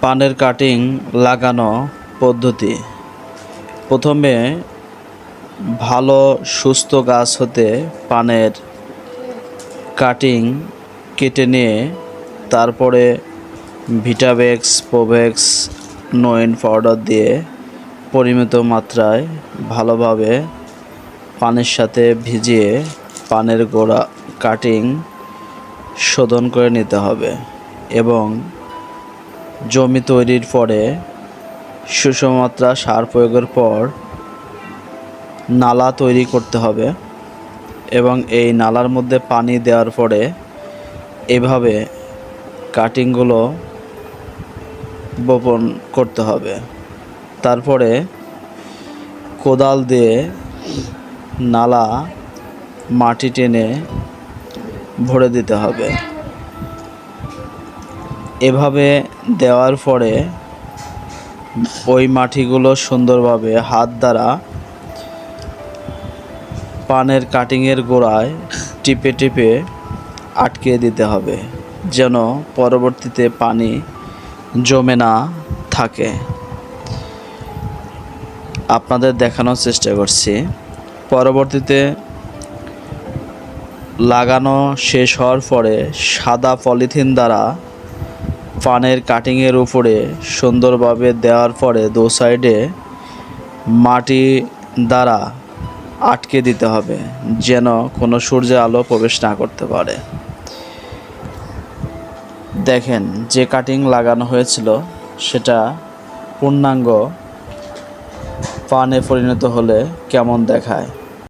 পানের কাটিং লাগানো পদ্ধতি। প্রথমে ভালো, সুস্থ গাছ হতে পানের কাটিং কেটে নিয়ে তারপরে ভিটাভেক্স প্রোভেক্স নোয়েন পাউডার দিয়ে পরিমিত মাত্রায় ভালোভাবে পানের সাথে ভিজিয়ে পানের গোড়া কাটিং শোধন করে নিতে হবে এবং জমি তৈরির পরে সুষমাত্রা সার প্রয়োগের পর নালা তৈরি করতে হবে এবং এই নালার মধ্যে পানি দেওয়ার পরে এভাবে কাটিংগুলো বপন করতে হবে। তারপরে কোদাল দিয়ে নালা মাটি টেনে ভরে দিতে হবে। এভাবে দেওয়ার পরে ওই মাটিগুলো সুন্দরভাবে হাত দ্বারা পানের কাটিংয়ের গোড়ায় টিপে টিপে আটকে দিতে হবে, যেন পরবর্তীতে পানি জমে না থাকে। আপনাদের দেখানোর চেষ্টা করছি। পরবর্তীতে লাগানো শেষ হওয়ার পরে সাদা পলিথিন দ্বারা পানের কাটিংয়ের উপরে সুন্দরভাবে দেওয়ার পরে দু সাইডে মাটি দ্বারা আটকে দিতে হবে, যেন কোনো সূর্যের আলো প্রবেশ না করতে পারে। দেখেন, যে কাটিং লাগানো হয়েছিল, সেটা পূর্ণাঙ্গ পানে পরিণত হলে কেমন দেখায়?